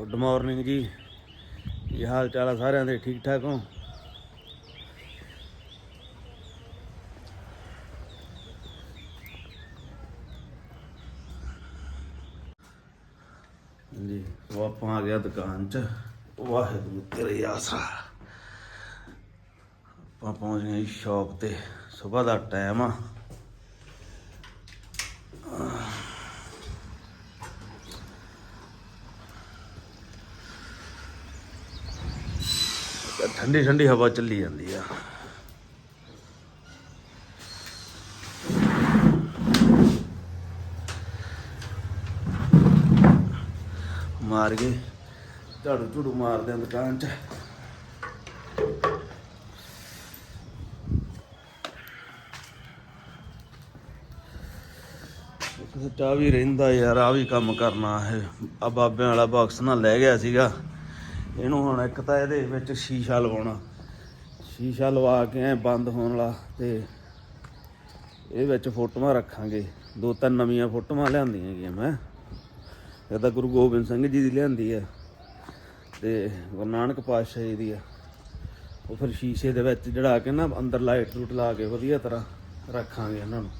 Good morning ਜੀ। ਕੀ ਹਾਲ ਚਾਲ ਆ ਸਾਰਿਆਂ ਦੇ? ਠੀਕ ਠਾਕ ਹੋ? ਜੀ ਉਹ ਆਪਾਂ ਆ ਗਿਆ ਦੁਕਾਨ 'ਚ। ਵਾਹਿਗੁਰੂ ਤੇਰੇ ਆਸਰਾ। ਆਪਾਂ ਪਹੁੰਚ ਗਏ ਸ਼ਾਪ ਤੇ। ਸਵੇਰ ਦਾ ਟਾਈਮ ਆ। ਠੰਡੀ ਠੰਡੀ ਹਵਾ ਚੱਲੀ ਜਾਂਦੀ ਆ। ਮਾਰ ਗਏ। ਝਾੜੂ ਝੂੜੂ ਮਾਰਦੇ ਆ ਦੁਕਾਨ 'ਚ। ਕਿਤੇ ਚਾਹ ਵੀ ਰਹਿੰਦਾ ਯਾਰ ਆ ਵੀ ਕੰਮ ਕਰਨਾ ਹੈ ਆ ਬਾਬਿਆਂ ਵਾਲਾ ਬਾਕਸ ਨਾ ਲੈ ਗਿਆ ਸੀਗਾ। ਇਹਨੂੰ ਹੁਣ ਇੱਕ ਤਾਂ ਇਹਦੇ ਵਿੱਚ ਸ਼ੀਸ਼ਾ ਲਵਾਉਣਾ। ਸ਼ੀਸ਼ਾ ਲਵਾ ਕੇ ਐ ਬੰਦ ਹੋਣ ਵਾਲਾ ਤੇ ਇਹ ਵਿੱਚ ਫੋਟੋਆਂ ਰੱਖਾਂਗੇ। ਦੋ ਤਿੰਨ ਨਵੀਆਂ ਫੋਟੋਆਂ ਲਿਆਂਦੀਆਂ ਗਈਆਂ ਮੈਂ। ਇਹ ਤਾਂ ਗੁਰੂ ਗੋਬਿੰਦ ਸਿੰਘ ਜੀ ਦੀ ਲਿਆਂਦੀ ਹੈ ਤੇ ਗੁਰੂ ਨਾਨਕ ਪਾਤਸ਼ਾਹ ਜੀ ਦੀ ਆ। ਉਹ ਫਿਰ ਸ਼ੀਸ਼ੇ ਦੇ ਵਿੱਚ ਜੜਾ ਕੇ ਨਾ ਅੰਦਰ ਲਾਈਟ ਲੂਟ ਲਾ ਕੇ ਵਧੀਆ ਤਰ੍ਹਾਂ ਰੱਖਾਂਗੇ ਇਹਨਾਂ ਨੂੰ।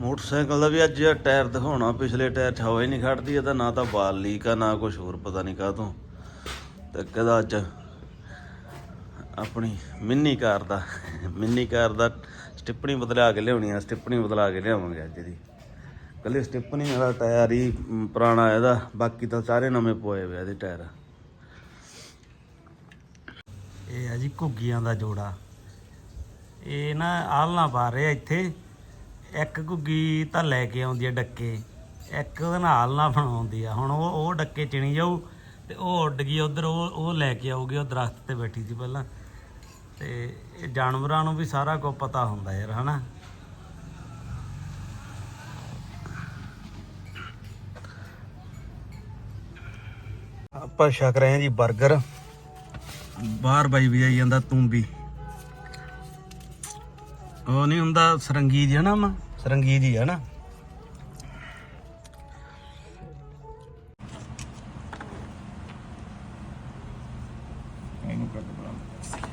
ਮੋਟਰਸਾਈਕਲ ਦਾ ਵੀ ਅੱਜ ਟਾਇਰ ਦਿਖਾਉਣਾ, ਪਿਛਲੇ ਟਾਇਰ 'ਚ ਹਵਾ ਹੀ ਨਹੀਂ ਖੜਦੀ ਇਹਦਾ ਨਾ ਤਾਂ ਬਾਲ ਲੀਕ ਆ, ਨਾ ਕੁਝ ਹੋਰ, ਪਤਾ ਨਹੀਂ ਕਾਹਤੋਂ। ਤੇ ਕਿਹਦਾ ਅੱਜ ਆਪਣੀ ਮਿੰਨੀ ਕਾਰ ਦਾ, ਮਿੰਨੀ ਕਾਰ ਦਾ ਸਟਿੱਪਣੀ ਬਦਲਾ ਕੇ ਲਿਆਉਣੀ ਆ, ਸਟਿੱਪਣੀ ਬਦਲਾ ਕੇ ਲਿਆਵਾਂਗੇ ਅੱਜ ਦੀ ਕੱਲੇ ਸਟਿੱਪਣੀ ਵਾਲਾ ਟਾਇਰ ਹੀ ਪੁਰਾਣਾ ਇਹਦਾ, ਬਾਕੀ ਤਾਂ ਸਾਰੇ ਨਵੇਂ ਪੋਏ ਹੋਏ ਇਹਦੇ ਟਾਇਰ। ਇਹ ਆ ਜੀ ਘੁੱਗੀਆਂ ਦਾ ਜੋੜਾ। ਇਹ ਨਾ ਆਲਣਾ ਪਾ ਰਹੇ ਇੱਥੇ। ਇੱਕ ਘੁੱਗੀ ਤਾਂ ਲੈ ਕੇ ਆਉਂਦੀ ਆ ਡੱਕੇ, ਇੱਕ ਉਹਦੇ ਨਾਲ ਨਾ ਬਣਾਉਂਦੀ ਆ। ਹੁਣ ਉਹ ਉਹ ਡੱਕੇ ਚਿਣੀ ਜਾਊ ਤੇ ਉਹ ਉੱਡ ਗਈ, ਉਧਰ ਉਹ ਉਹ ਲੈ ਕੇ ਆਊਗੀ, ਉਹ ਦਰਖਤ ਤੇ ਬੈਠੀ ਸੀ ਪਹਿਲਾਂ। ਤੇ ਇਹ ਜਾਨਵਰਾਂ ਨੂੰ ਵੀ ਸਾਰਾ ਕੁਝ ਪਤਾ ਹੁੰਦਾ ਯਾਰ, ਹਨਾ? ਆਪਾਂ ਛਕ ਰਹੇ ਹਾਂ ਜੀ 버ਗਰ ਬਾਹਰ ਬਾਈ ਵੀ ਆਈ ਜਾਂਦਾ ਤੂੰ ਵੀ। ਉਹ ਨਹੀਂ ਹੁੰਦਾ ਸਰੰਗੀ ਜੀ ਹਨਾ ਮਾ ਸਰੰਗੀ ਜੀ ਹਨਾ ਇਹਨੂੰ ਕੱਟ ਬਣਾ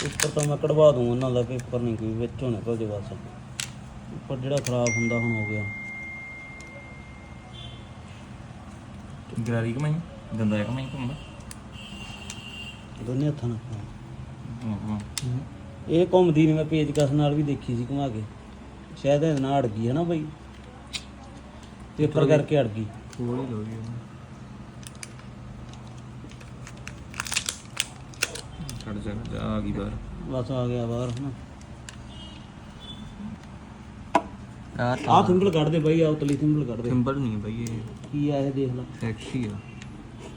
ਉੱਪਰ ਤਾਂ ਮੈਂ ਕਢਵਾ ਦੂੰ ਉਹਨਾਂ ਦਾ ਪੇਪਰ ਨਹੀਂ ਕੋਈ ਵਿੱਚੋਂ ਨਿਕਲ ਜੇ ਬਸ। ਉੱਪਰ ਜਿਹੜਾ ਖਰਾਬ ਹੁੰਦਾ ਹੁਣ ਹੋ ਗਿਆ। ਗਰਾਰੀ ਕਮਾਈ ਦੰਦਾ ਕਮਾਈ ਘੁੰਮਦਾ? ਦੋਨੇ ਹੱਥਾਂ ਨਾਲ ਹਾਂ। ਇਹ ਘੁੰਮਦੀ ਨਹੀਂ ਮੈਂ ਪੇਜ ਕਸ ਨਾਲ ਵੀ ਦੇਖੀ ਸੀ ਘੁਮਾ ਕੇ। ਸ਼ਾਇਦ ਇਹਦੇ ਨਾਲ ਅੜ ਗਈ ਹੈ ਨਾ ਬਾਈ। ਪੇਪਰ ਕਰਕੇ ਅੜ ਗਈ। ਥੋੜੀ ਲੋੜੀ ਛੱਡ ਜਾ ਜਾ ਆ ਗਈ ਬਾਹਰ। ਬਸ ਆ ਗਿਆ ਬਾਹਰ ਹਨਾ। ਆ ਸਿੰਬਲ ਕੱਢ ਦੇ ਬਾਈ ਆਹ ਉਤਲੀ ਸਿੰਬਲ ਕੱਢ ਦੇ। ਸਿੰਬਲ ਨਹੀਂ ਬਈ ਇਹ। ਕੀ ਆ ਇਹ ਦੇਖ ਲੈ। ਫਿਕਸ ਹੀ ਆ।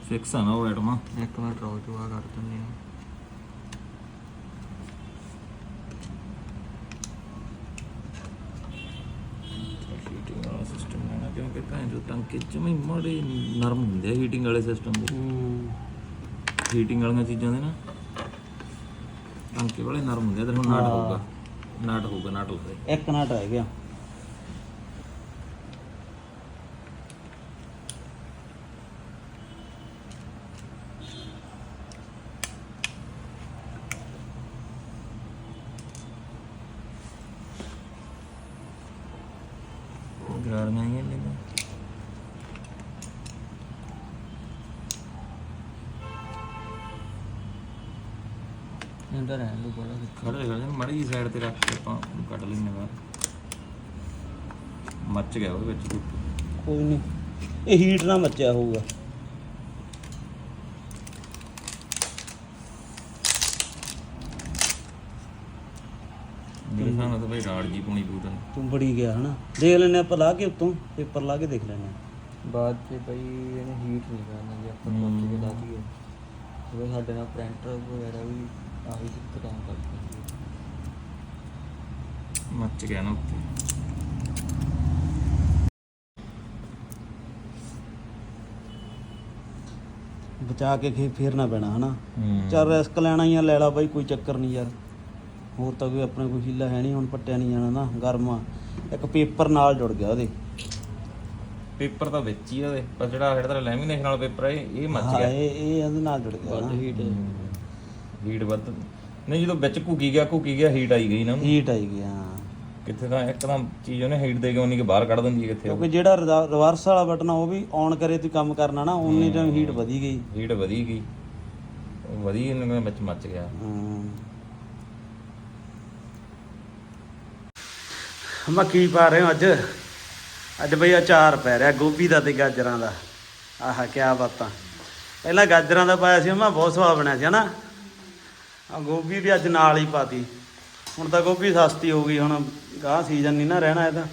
ਫਿਕਸ ਆ ਨਾ ਉਹ ਐਟਮਾ ਇੱਕ ਵਾਰ ਡਰਾਅ ਤੋਂ ਆ ਕਰ ਦਿੰਦੇ ਆ। ਹੀਟਿੰਗ ਵਾਲਾ ਸਿਸਟਮ ਲੈਣਾ ਕਿਉਂਕਿ ਭੈਣ ਜੋ ਟੰਕੇ ਜਮੇ ਮਾੜੇ ਨਰਮ ਹੁੰਦੇ ਆ ਹੀਟਿੰਗ ਵਾਲੇ ਸਿਸਟਮ ਦੇ। ਹੂੰ। ਹੀਟਿੰਗ ਵਾਲੀਆਂ ਚੀਜ਼ਾਂ ਦੇ ਨਾ। ਟੰਕੇ ਵਾਲੇ ਨਰਮ ਹੁੰਦੇ ਤੇ ਹੁਣ ਨਾਟ ਹਾਂ। ਹੋਊਗਾ। ਨਾਟ ਹੋਊਗਾ ਨਾਟ ਲੱਗਦਾ ਇੱਕ ਨਾਟ ਰਹਿ ਗਿਆ। ਗਰਾਰੀਆਂ ਹੀ ਨੇ। ਇਹਦਾ ਰਹਿ ਲੂ ਬੜਾ ਖੜੇ ਖੜੇ ਮੜੀ ਜੀ ਸਾਈਡ ਤੇ ਰੱਖ ਕੇ ਆਪਾਂ ਉਹਨੂੰ ਕੱਢ ਲੈਣੇ ਬਾਹਰ। ਮੱਚ ਗਿਆ ਉਹਦੇ ਵਿੱਚ ਕੁੱਟ ਕੋਈ ਨਹੀਂ ਇਹ ਹੀਟ ਨਾਲ ਮੱਚਿਆ ਹੋਊਗਾ। ਮੇਰੇ ਸਾਹਮਣੇ ਤਾਂ ਬਈ ਰਾੜ ਜੀ ਪੂਣੀ ਪੂਤ ਤੂੰ ਬੜੀ ਗਿਆ ਹਨਾ। ਦੇਖ ਲੈਨੇ ਆਪਾਂ ਲਾ ਕੇ ਉੱਤੋਂ ਪੇਪਰ ਲਾ ਕੇ ਦੇਖ ਲੈਨੇ ਆ ਬਾਅਦ ਚ ਬਈ ਇਹਨੇ ਹੀਟ ਨਹੀਂ ਕਰਨਾ ਜੇ ਆਪਾਂ ਕੋਚ ਕੇ ਲਾ ਦਈਏ। ਉਹ ਸਾਡੇ ਨਾਲ ਪ੍ਰਿੰਟਰ ਵਗੈਰਾ ਵੀ ਆਹੀ ਦਿੱਕਤ ਆਉਂ ਕਰਦੀ ਹੈ ਮੱਚ ਗਿਆ ਨਾ ਉੱਤੇ। ਬਚਾ ਕੇ ਖੇ ਫੇਰਨਾ ਪੈਣਾ ਹਨਾ? ਚੱਲ ਰਿਸਕ ਲੈਣਾ ਹੀ ਆ ਲੈ ਲਾ ਬਾਈ ਕੋਈ ਚੱਕਰ ਨਹੀਂ ਯਾਰ। ਹੋਰ ਤਾਂ ਕੋਈ ਆਪਣੇ ਕੋਈ ਹੀਲਾ ਹੈ ਨਹੀਂ ਹੁਣ ਪੱਟਿਆ ਨਹੀਂ ਜਾਣਾ ਨਾ ਗਰਮ ਇੱਕ ਪੇਪਰ ਨਾਲ ਜੁੜ ਗਿਆ ਉਹਦੇ। ਪੇਪਰ ਤਾਂ ਵਿੱਚ ਹੀ ਆ ਉਹਦੇ ਪਰ ਜਿਹੜਾ ਜਿਹੜਾ ਤੇਰਾ ਲੈਮੀਨੇਸ਼ਨ ਵਾਲਾ ਪੇਪਰ ਹੈ ਇਹ ਮੱਚ ਹਾਂ ਗਿਆ। ਇਹ ਇਹ ਇਹਦੇ ਨਾਲ ਜੁੜ ਗਿਆ ਨਾ। ਹੀਟ ਹੀਟ ਵੱਧ। ਨਹੀਂ ਜਦੋਂ ਵਿੱਚ ਘੁਕੀ ਗਿਆ ਘੁਕੀ ਗਿਆ ਹੀਟ ਆਈ ਗਈ ਨਾ ਉਹਨੂੰ। ਹੀਟ ਆਈ ਗਿਆ ਕਿੱਥੇ ਤਾਂ ਇੱਕਦਮ ਚੀਜ਼ ਉਹਨੇ ਹੀਟ ਦੇ ਕੇ ਉਹਨੀ ਕਿ ਬਾਹਰ ਕੱਢ ਦਿੰਦੀ ਹੈ ਕਿੱਥੇ ਕਿਉਂਕਿ ਜਿਹੜਾ ਰਿਵਰਸ ਵਾਲਾ ਬਟਨ ਆ ਉਹ ਵੀ ਔਨ ਕਰੇ ਤੇ ਕੰਮ ਕਰਨਾ ਨਾ ਉਨੀ ਟਾਈਮ ਹੀਟ ਵਧੀ ਗਈ। ਹੀਟ ਵਧੀ ਗਈ। ਉਹ ਵਧੀ ਇਹਨੇ ਵਿੱਚ ਮੱਚ ਗਿਆ। ਹਮ। ਮੈਂ ਕੀ ਪਾ ਰਹੇ ਹਾਂ ਅੱਜ? ਅੱਜ ਬਈ ਅਚਾਰ ਪੈ ਰਿਹਾ, ਗੋਭੀ ਦਾ ਤੇ ਗਾਜਰਾਂ ਦਾ। ਆਹਾ ਕੀ ਬਾਤਾਂ। ਪਹਿਲਾਂ ਗਾਜਰਾਂ ਦਾ ਪਾਇਆ ਸੀ ਮੈਂ ਬਹੁਤ ਸਵਾਦ ਬਣਿਆ ਸੀ, ਹਨਾ? ਆ ਗੋਭੀ ਵੀ ਅੱਜ ਨਾਲ ਹੀ ਪਾਤੀ। ਹੁਣ ਤਾਂ ਗੋਭੀ ਸਸਤੀ ਹੋ ਗਈ, ਹੁਣ ਗਾਹ ਸੀਜ਼ਨ ਨਹੀਂ ਨਾ ਰਹਿਣਾ ਇਹਦਾ।